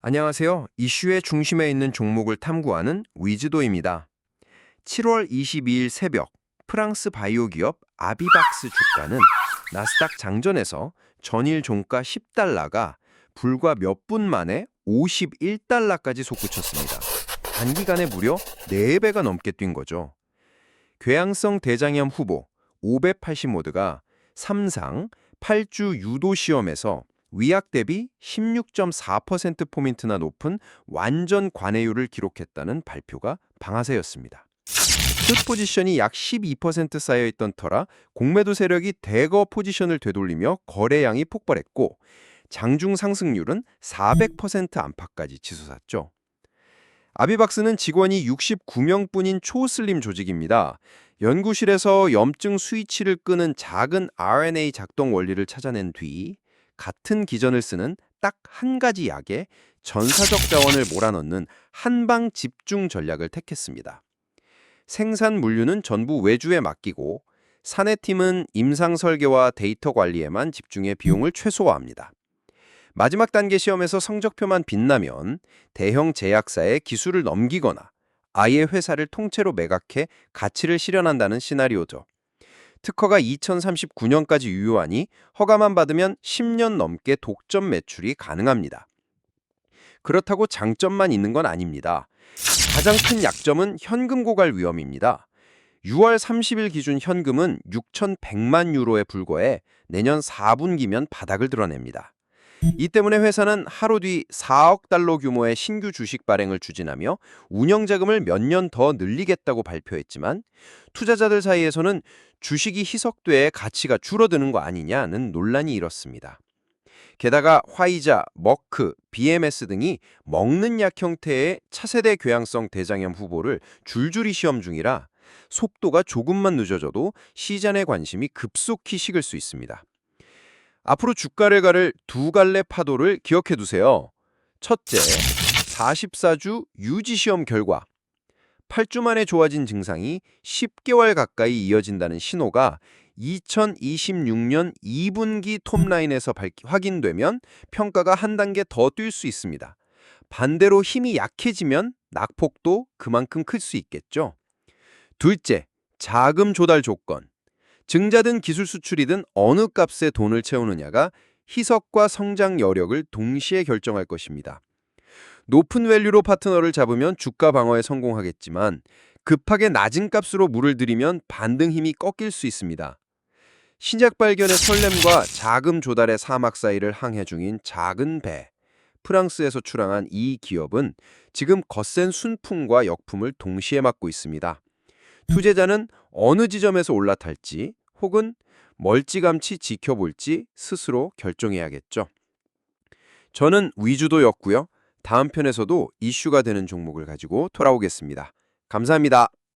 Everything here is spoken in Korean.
안녕하세요. 이슈의 중심에 있는 종목을 탐구하는 위즈도입니다. 7월 22일 새벽 프랑스 바이오 기업 아비박스 주가는 나스닥 장전에서 전일 종가 10달러가 불과 몇 분 만에 51달러까지 솟구쳤습니다. 단기간에 무려 4배가 넘게 뛴 거죠. 궤양성 대장염 후보 580모드가 3상 8주 유도 시험에서 위약 대비 16.4%포인트나 높은 완전 관해율을 기록했다는 발표가 방아쇠였습니다. 숏 포지션이 약 12% 쌓여있던 터라 공매도 세력이 대거 포지션을 되돌리며 거래량이 폭발했고 장중 상승률은 400% 안팎까지 치솟았죠. 아비박스는 직원이 69명뿐인 초슬림 조직입니다. 연구실에서 염증 스위치를 끄는 작은 RNA 작동 원리를 찾아낸 뒤 같은 기전을 쓰는 딱 한 가지 약에 전사적 자원을 몰아넣는 한방 집중 전략을 택했습니다. 생산 물류는 전부 외주에 맡기고 사내 팀은 임상 설계와 데이터 관리에만 집중해 비용을 최소화합니다. 마지막 단계 시험에서 성적표만 빛나면 대형 제약사에 기술을 넘기거나 아예 회사를 통째로 매각해 가치를 실현한다는 시나리오죠. 특허가 2039년까지 유효하니 허가만 받으면 10년 넘게 독점 매출이 가능합니다. 그렇다고 장점만 있는 건 아닙니다. 가장 큰 약점은 현금 고갈 위험입니다. 6월 30일 기준 현금은 6,100만 유로에 불과해 내년 4분기면 바닥을 드러냅니다. 이 때문에 회사는 하루 뒤 4억 달러 규모의 신규 주식 발행을 추진하며 운영 자금을 몇 년 더 늘리겠다고 발표했지만 투자자들 사이에서는 주식이 희석돼 가치가 줄어드는 거 아니냐는 논란이 일었습니다. 게다가 화이자, 머크, BMS 등이 먹는 약 형태의 차세대 궤양성 대장염 후보를 줄줄이 시험 중이라 속도가 조금만 늦어져도 시장의 관심이 급속히 식을 수 있습니다. 앞으로 주가를 가를 두 갈래 파도를 기억해 두세요. 첫째, 44주 유지 시험 결과 8주 만에 좋아진 증상이 10개월 가까이 이어진다는 신호가 2026년 2분기 톱라인에서 밝- 확인되면 평가가 한 단계 더 뛸 수 있습니다. 반대로 힘이 약해지면 낙폭도 그만큼 클 수 있겠죠. 둘째, 자금 조달 조건. 증자든 기술 수출이든 어느 값에 돈을 채우느냐가 희석과 성장 여력을 동시에 결정할 것입니다. 높은 밸류로 파트너를 잡으면 주가 방어에 성공하겠지만 급하게 낮은 값으로 물을 들이면 반등 힘이 꺾일 수 있습니다. 신작 발견의 설렘과 자금 조달의 사막 사이를 항해 중인 작은 배. 프랑스에서 출항한 이 기업은 지금 거센 순풍과 역풍을 동시에 맞고 있습니다. 투자자는 어느 지점에서 올라탈지 혹은 멀찌감치 지켜볼지 스스로 결정해야겠죠. 저는 위주도였고요. 다음 편에서도 이슈가 되는 종목을 가지고 돌아오겠습니다. 감사합니다.